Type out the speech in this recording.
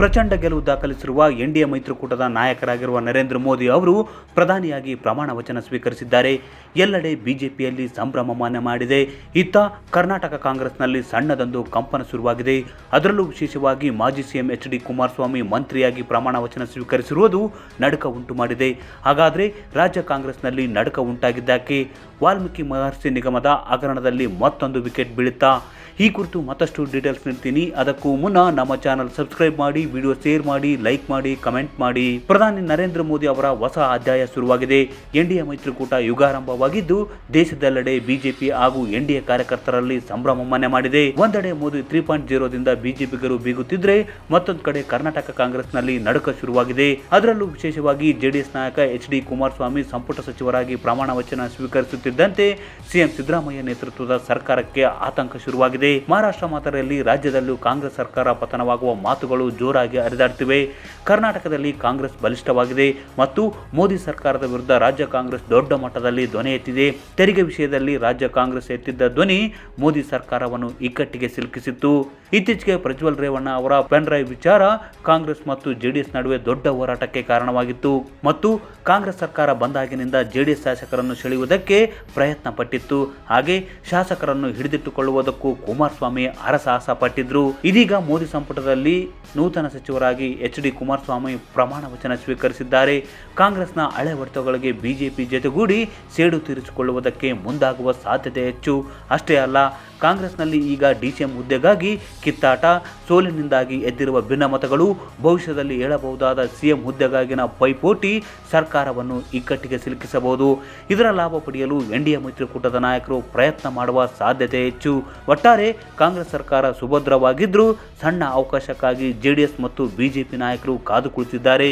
ಪ್ರಚಂಡ ಗೆಲುವು ದಾಖಲಿಸಿರುವ ಎನ್ಡಿಎ ಮೈತ್ರಿಕೂಟದ ನಾಯಕರಾಗಿರುವ ನರೇಂದ್ರ ಮೋದಿ ಅವರು ಪ್ರಧಾನಿಯಾಗಿ ಪ್ರಮಾಣ ವಚನ ಸ್ವೀಕರಿಸಿದ್ದಾರೆ. ಎಲ್ಲೆಡೆ ಬಿಜೆಪಿಯಲ್ಲಿ ಸಂಭ್ರಮ ಮಾನ್ಯ ಮಾಡಿದೆ. ಇತ್ತ ಕರ್ನಾಟಕ ಕಾಂಗ್ರೆಸ್ನಲ್ಲಿ ಸಣ್ಣದೊಂದು ಕಂಪನ ಶುರುವಾಗಿದೆ. ಅದರಲ್ಲೂ ವಿಶೇಷವಾಗಿ ಮಾಜಿ ಸಿಎಂ ಎಚ್ ಡಿ ಕುಮಾರಸ್ವಾಮಿ ಮಂತ್ರಿಯಾಗಿ ಪ್ರಮಾಣ ವಚನ ಸ್ವೀಕರಿಸಿರುವುದು ನಡುಕ ಉಂಟು ಮಾಡಿದೆ. ಹಾಗಾದರೆ ರಾಜ್ಯ ಕಾಂಗ್ರೆಸ್ನಲ್ಲಿ ನಡುಕ ಉಂಟಾಗಿದ್ದಕ್ಕೆ ವಾಲ್ಮೀಕಿ ಮಹರ್ಷಿ ನಿಗಮದ ಹಗರಣದಲ್ಲಿ ಮತ್ತೊಂದು ವಿಕೆಟ್ ಬೀಳುತ್ತಾ? ಈ ಕುರಿತು ಮತ್ತಷ್ಟು ಡೀಟೇಲ್ಸ್ ನೀಡ್ತೀನಿ. ಅದಕ್ಕೂ ಮುನ್ನ ನಮ್ಮ ಚಾನಲ್ ಸಬ್ಸ್ಕ್ರೈಬ್ ಮಾಡಿ ವಿಡಿಯೋ ಶೇರ್ ಮಾಡಿ ಲೈಕ್ ಮಾಡಿ ಕಮೆಂಟ್ ಮಾಡಿ. ಪ್ರಧಾನಿ ನರೇಂದ್ರ ಮೋದಿ ಅವರ ಹೊಸ ಅಧ್ಯಾಯ ಶುರುವಾಗಿದೆ. ಎನ್ಡಿಎ ಮೈತ್ರಿಕೂಟ ಯುಗಾರಂಭವಾಗಿದ್ದು, ದೇಶದೆಲ್ಲೆಡೆ ಬಿಜೆಪಿ ಹಾಗೂ ಎನ್ಡಿಎ ಕಾರ್ಯಕರ್ತರಲ್ಲಿ ಸಂಭ್ರಮ ಮನೆ ಮಾಡಿದೆ. ಒಂದೆಡೆ ಮೋದಿ ತ್ರೀ ಪಾಯಿಂಟ್ ಜೀರೋದಿಂದ ಬಿಜೆಪಿಗರು ಬೀಗುತ್ತಿದ್ರೆ, ಮತ್ತೊಂದು ಕಡೆ ಕರ್ನಾಟಕ ಕಾಂಗ್ರೆಸ್ನಲ್ಲಿ ನಡುಕ ಶುರುವಾಗಿದೆ. ಅದರಲ್ಲೂ ವಿಶೇಷವಾಗಿ ಜೆಡಿಎಸ್ ನಾಯಕ ಎಚ್ ಡಿ ಕುಮಾರಸ್ವಾಮಿ ಸಂಪುಟ ಸಚಿವರಾಗಿ ಪ್ರಮಾಣ ವಚನ ಸ್ವೀಕರಿಸುತ್ತಿದ್ದಂತೆ, ಸಿಎಂ ಸಿದ್ದರಾಮಯ್ಯ ನೇತೃತ್ವದ ಸರ್ಕಾರಕ್ಕೆ ಆತಂಕ ಶುರುವಾಗಿದೆ. ಮಹಾರಾಷ್ಟ್ರ ಮಾತ್ರದಲ್ಲಿ ರಾಜ್ಯದಲ್ಲೂ ಕಾಂಗ್ರೆಸ್ ಸರ್ಕಾರ ಪತನವಾಗುವ ಮಾತುಗಳು ಜೋರಾಗಿ ಹರಿದಾಡ್ತಿವೆ. ಕರ್ನಾಟಕದಲ್ಲಿ ಕಾಂಗ್ರೆಸ್ ಬಲಿಷ್ಠವಾಗಿದೆ ಮತ್ತು ಮೋದಿ ಸರ್ಕಾರದ ವಿರುದ್ಧ ರಾಜ್ಯ ಕಾಂಗ್ರೆಸ್ ದೊಡ್ಡ ಮಟ್ಟದಲ್ಲಿ ಧ್ವನಿ ಎತ್ತಿದೆ. ತೆರಿಗೆ ವಿಷಯದಲ್ಲಿ ರಾಜ್ಯ ಕಾಂಗ್ರೆಸ್ ಎತ್ತಿದ್ದ ಧ್ವನಿ ಮೋದಿ ಸರ್ಕಾರವನ್ನು ಇಕ್ಕಟ್ಟಿಗೆ ಸಿಲುಕಿಸಿತ್ತು. ಇತ್ತೀಚೆಗೆ ಪ್ರಜ್ವಲ್ ರೇವಣ್ಣ ಅವರ ಪೆನ್ ಡ್ರೈವ್ ವಿಚಾರ ಕಾಂಗ್ರೆಸ್ ಮತ್ತು ಜೆಡಿಎಸ್ ನಡುವೆ ದೊಡ್ಡ ಹೋರಾಟಕ್ಕೆ ಕಾರಣವಾಗಿತ್ತು. ಮತ್ತು ಕಾಂಗ್ರೆಸ್ ಸರ್ಕಾರ ಬಂದಾಗಿನಿಂದ ಜೆಡಿಎಸ್ ಶಾಸಕರನ್ನು ಸೆಳೆಯುವುದಕ್ಕೆ ಪ್ರಯತ್ನ ಪಟ್ಟಿತ್ತು ಹಾಗೆ ಶಾಸಕರನ್ನು ಹಿಡಿದಿಟ್ಟುಕೊಳ್ಳುವುದಕ್ಕೂ ಕುಮಾರಸ್ವಾಮಿ ಹರಸಾಹಸ ಪಟ್ಟಿದ್ರು. ಇದೀಗ ಮೋದಿ ಸಂಪುಟದಲ್ಲಿ ನೂತನ ಸಚಿವರಾಗಿ ಎಚ್ ಡಿ ಕುಮಾರಸ್ವಾಮಿ ಪ್ರಮಾಣ ವಚನ ಸ್ವೀಕರಿಸಿದ್ದಾರೆ. ಕಾಂಗ್ರೆಸ್ನ ಹಳೆ ವರ್ತಗಳಿಗೆ ಬಿಜೆಪಿ ಜೊತೆಗೂಡಿ ಸೇಡು ತೀರಿಸಿಕೊಳ್ಳುವುದಕ್ಕೆ ಮುಂದಾಗುವ ಸಾಧ್ಯತೆ ಹೆಚ್ಚು. ಅಷ್ಟೇ ಅಲ್ಲ, ಕಾಂಗ್ರೆಸ್ನಲ್ಲಿ ಈಗ ಡಿಸಿಎಂ ಹುದ್ದೆಗಾಗಿ ಕಿತ್ತಾಟ, ಸೋಲಿನಿಂದಾಗಿ ಎದ್ದಿರುವ ಭಿನ್ನಮತಗಳು ಭವಿಷ್ಯದಲ್ಲಿ ಹೇಳಬಹುದಾದ ಸಿಎಂ ಹುದ್ದೆಗಾಗಿನ ಪೈಪೋಟಿ ಸರ್ಕಾರವನ್ನು ಇಕ್ಕಟ್ಟಿಗೆ ಸಿಲುಕಿಸಬಹುದು. ಇದರ ಲಾಭ ಪಡೆಯಲು ಎನ್ಡಿಎ ಮೈತ್ರಿಕೂಟದ ನಾಯಕರು ಪ್ರಯತ್ನ ಮಾಡುವ ಸಾಧ್ಯತೆ ಹೆಚ್ಚು. ಒಟ್ಟಾರೆ ಕಾಂಗ್ರೆಸ್ ಸರ್ಕಾರ ಸುಭದ್ರವಾಗಿದ್ದರೂ ಸಣ್ಣ ಅವಕಾಶಕ್ಕಾಗಿ ಜೆಡಿಎಸ್ ಮತ್ತು ಬಿಜೆಪಿ ನಾಯಕರು ಕಾದು ಕುಳಿತಿದ್ದಾರೆ.